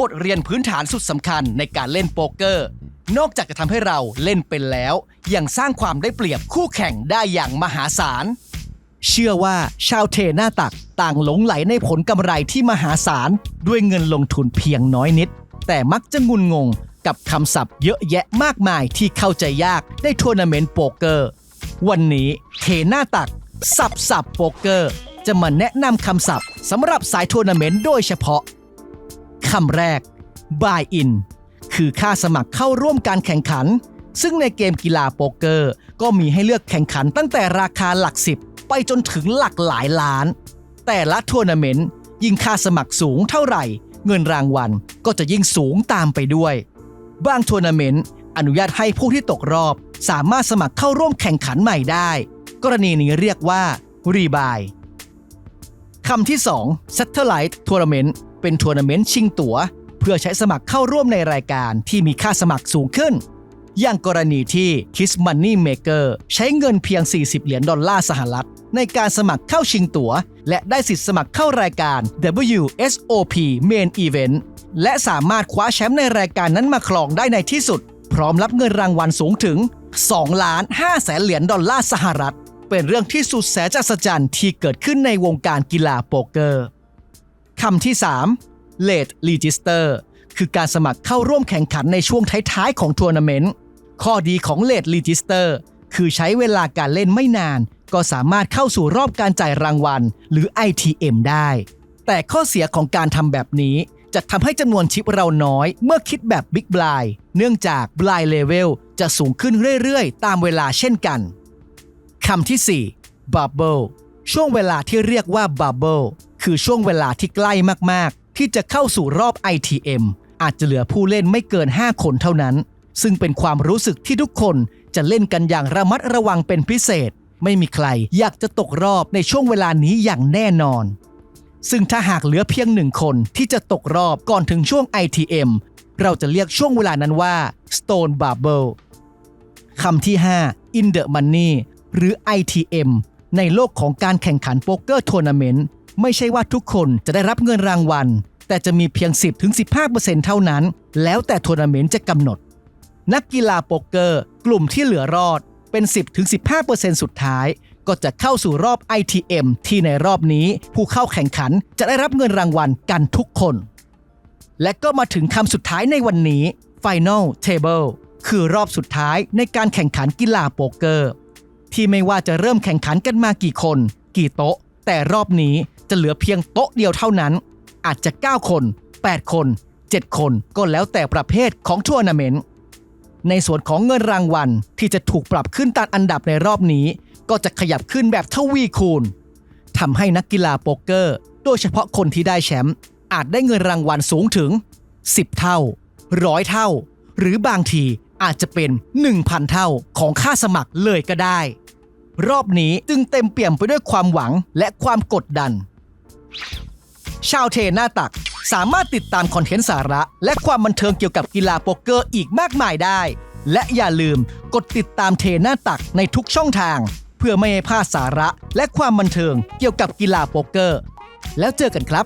บทเรียนพื้นฐานสุดสำคัญในการเล่นโป๊กเกอร์ นอกจากจะทำให้เราเล่นเป็นแล้ว ยังสร้างความได้เปรียบคู่แข่งได้อย่างมหาศาล เชื่อว่าชาวเทหน้าตักต่างหลงไหลในผลกำไรที่มหาศาล ด้วยเงินลงทุนเพียงน้อยนิด แต่มักจะงุนงงกับคำศัพท์เยอะแยะมากมายที่เข้าใจยากในทัวร์นาเมนต์โป๊กเกอร์ วันนี้เทหน้าตัก สับสับโป๊กเกอร์ จะมาแนะนำคำศัพท์สำหรับสายทัวร์นาเมนต์โดยเฉพาะ คำแรก buy in คือค่าสมัครเข้าร่วมการแข่งขัน ซึ่งในเกมกีฬาโป๊กเกอร์ ก็มีให้เลือกแข่งขันตั้งแต่ราคาหลักสิบไปจนถึงหลักหลายล้าน แต่ละทัวร์นาเมนต์ยิ่งค่าสมัครสูงเท่าไหร่ เงินรางวัลก็จะยิ่งสูงตามไปด้วย บางทัวร์นาเมนต์อนุญาตให้ผู้ที่ตกรอบ สามารถสมัครเข้าร่วมแข่งขันใหม่ได้ กรณีนี้เรียกว่ารีบาย คำที่ 2 Satellite Tournament เป็นทัวร์นาเมนต์ชิงตั๋ว เพื่อใช้สมัครเข้าร่วมในรายการที่มีค่าสมัครสูงขึ้น อย่างกรณีที่ Kiss Money Maker ใช้เงินเพียง 40 เหรียญดอลลาร์สหรัฐ ในการสมัครเข้าชิงตั๋ว และได้สิทธิ์สมัครเข้ารายการ WSOP Main Event และสามารถคว้าแชมป์ในรายการนั้นมาครองได้ในที่สุด พร้อมรับเงินรางวัลสูงถึง 2 ล้าน5แสนเหรียญดอลลาร์สหรัฐ เป็นเรื่องที่สุดแสนจัศจรรย์ที่เกิดขึ้นในวงการกีฬาโป๊กเกอร์คำที่ 3 Late Register คือการสมัครเข้าร่วมแข่งขันในช่วงท้ายๆของทัวร์นาเมนต์ ข้อดีของ Late Register คือใช้เวลาการเล่นไม่นาน ก็สามารถเข้าสู่รอบการจ่ายรางวัล หรือ ITM ได้ แต่ข้อเสียของการทำแบบนี้จะทำให้จำนวนชิปเราน้อยเมื่อคิดแบบ Big Blind เนื่องจาก Blind Level จะสูงขึ้นเรื่อยๆ ตามเวลาเช่นกัน คำที่ 4 Bubble ช่วงเวลาที่เรียกว่า Bubble คือช่วงเวลาที่ใกล้มาก ๆ ที่จะเข้าสู่รอบ ITM อาจจะเหลือผู้เล่นไม่เกิน 5 คนเท่านั้น ซึ่งเป็นความรู้สึกที่ทุกคนจะเล่นกันอย่างระมัดระวังเป็นพิเศษ ไม่มีใครอยากจะตกรอบในช่วงเวลานี้อย่างแน่นอน ซึ่งถ้าหากเหลือเพียงหนึ่งคนที่จะตกรอบก่อนถึงช่วง ITM เราจะเรียกช่วงเวลานั้นว่า Stone Bubble คำที่ 5 In the Money หรือ ITM ในโลกของการแข่งขันโป๊กเกอร์ทัวร์นาเมนต์ไม่ใช่ว่าทุกคนจะได้รับเงินรางวัล แต่จะมีเพียง 10-15%เท่านั้น แล้วแต่ทัวร์นาเมนต์จะกำหนด นักกีฬาโป๊กเกอร์ กลุ่มที่เหลือรอดเป็น 10-15%สุดท้าย ก็จะเข้าสู่รอบ ITM ที่ในรอบนี้ผู้เข้าแข่งขันจะได้รับเงินรางวัลกันทุกคน และก็มาถึงคำสุดท้ายในวันนี้ Final Table คือรอบสุดท้ายในการแข่งขันกีฬาโป๊กเกอร์ ที่ไม่ว่าจะเริ่มแข่งขันกันมากี่คน กี่โต๊ะ แต่รอบนี้จะเหลือเพียงโต๊ะเดียวเท่านั้น อาจจะ 9 คน 8 คน 7 คนก็แล้วแต่ประเภทของทัวร์นาเมนต์ในส่วนของเงินรางวัลที่จะถูกปรับขึ้นตามอันดับในรอบนี้ ก็จะขยับขึ้นแบบทวีคูณทำให้นักกีฬาโป๊กเกอร์ โดยเฉพาะคนที่ได้แชมป์อาจได้เงินรางวัลสูงถึง 10 เท่าร้อยเท่า หรือบางทีอาจจะเป็น 1,000 เท่าของค่าสมัครเลยก็ได้ รอบนี้จึงเต็มเปี่ยมไปด้วยความหวังและความกดดัน ชาวเทหน้าตักสามารถติดตามคอนเทนต์สาระ และความบันเทิงเกี่ยวกับกีฬาโป๊กเกอร์อีกมากมายได้ และอย่าลืมกดติดตามเทหน้าตักในทุกช่องทาง เพื่อไม่ให้พลาดสาระและความบันเทิงเกี่ยวกับกีฬาโป๊กเกอร์ แล้วเจอกันครับ